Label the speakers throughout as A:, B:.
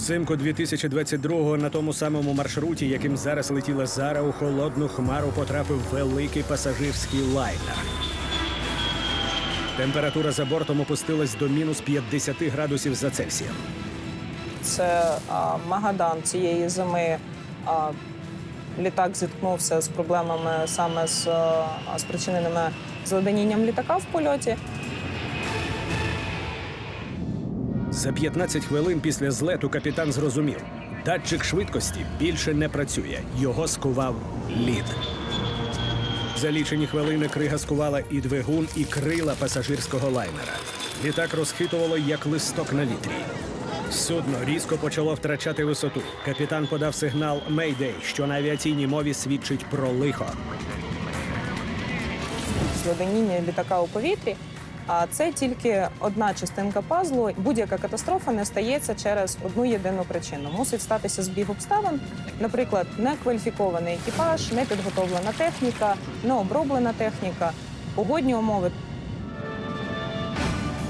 A: Взимку 2022-го на тому самому маршруті, яким зараз летіла Зара, у холодну хмару потрапив великий пасажирський лайнер. Температура за бортом опустилась до мінус 50 градусів за Цельсієм.
B: Це а, Магадан цієї зими. А, літак зіткнувся з проблемами саме з спричиненими зледенінням літака в польоті.
A: За 15 хвилин після злету капітан зрозумів, датчик швидкості більше не працює. Його скував лід. За лічені хвилини крига скувала і двигун, і крила пасажирського лайнера. Літак розхитувало як листок на вітрі. Судно різко почало втрачати висоту. Капітан подав сигнал Мейдей, що на авіаційній мові свідчить про лихо.
B: Зледеніння літака у повітрі. А це тільки одна частинка пазлу. Будь-яка катастрофа не стається через одну єдину причину. Мусить статися збіг обставин, наприклад, некваліфікований екіпаж, непідготовлена техніка, необроблена техніка, погодні умови.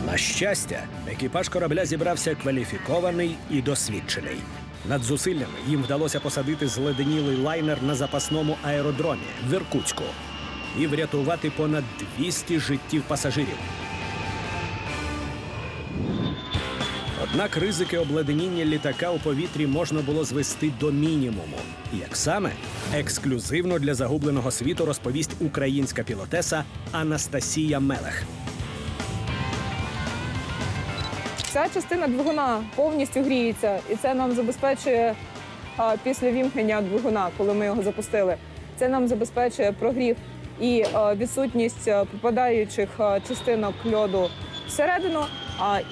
A: На щастя, екіпаж корабля зібрався кваліфікований і досвідчений. Над зусиллями їм вдалося посадити зледенілий лайнер на запасному аеродромі в Іркутську і врятувати понад 200 життів пасажирів. Однак ризики обледеніння літака у повітрі можна було звести до мінімуму. Як саме ексклюзивно для загубленого світу розповість українська пілотеса Анастасія Мелех.
C: Ця частина двигуна повністю гріється, і це нам забезпечує а, після вімкнення двигуна, коли ми його запустили. Це нам забезпечує прогрів і а, відсутність попадаючих частинок льоду всередину.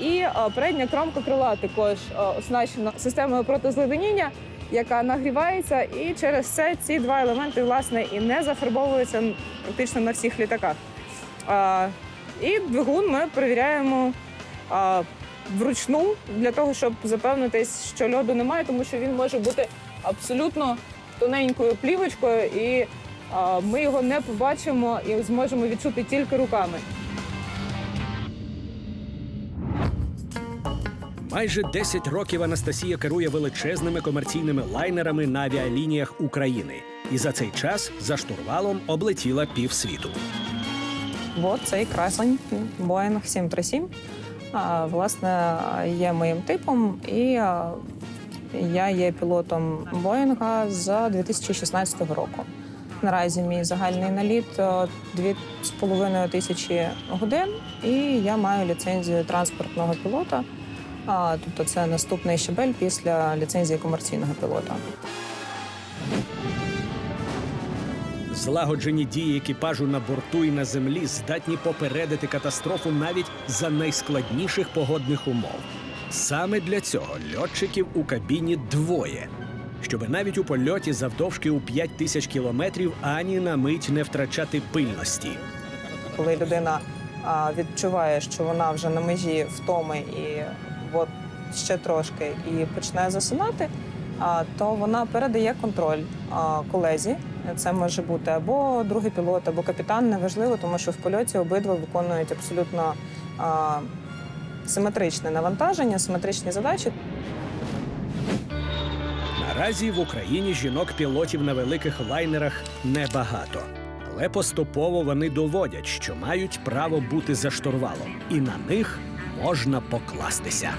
C: І а, передня кромка крила також а, оснащена системою протизледеніння, яка нагрівається, і через це ці два елементи власне і не зафарбовуються практично на всіх літаках. І двигун ми перевіряємо вручну для того, щоб запевнитись, що льоду немає, тому що він може бути абсолютно тоненькою плівочкою, і ми його не побачимо і зможемо відчути тільки руками.
A: Майже 10 років Анастасія керує величезними комерційними лайнерами на авіалініях України. І за цей час за штурвалом облетіла півсвіту.
B: От цей красень Boeing 737. А, власне, є моїм типом, і я є пілотом Боїнга з 2016 року. Наразі мій загальний наліт а, 2,5 тисячі годин, і я маю ліцензію транспортного пілота. А, тобто це наступний щебель після ліцензії комерційного пілота.
A: Злагоджені дії екіпажу на борту і на землі здатні попередити катастрофу навіть за найскладніших погодних умов. Саме для цього льотчиків у кабіні двоє, щоби навіть у польоті завдовжки у 5 тисяч кілометрів ані на мить не втрачати пильності.
B: коли людина а, відчуває, що вона вже на межі втоми і от ще трошки і починає засинати, то вона передає контроль колезі. Це може бути або другий пілот, або капітан, неважливо, тому що в польоті обидва виконують абсолютно симетричне навантаження, симетричні задачі.
A: Наразі в Україні жінок-пілотів на великих лайнерах небагато. Але поступово вони доводять, що мають право бути за штурвалом, і на них можна покластися.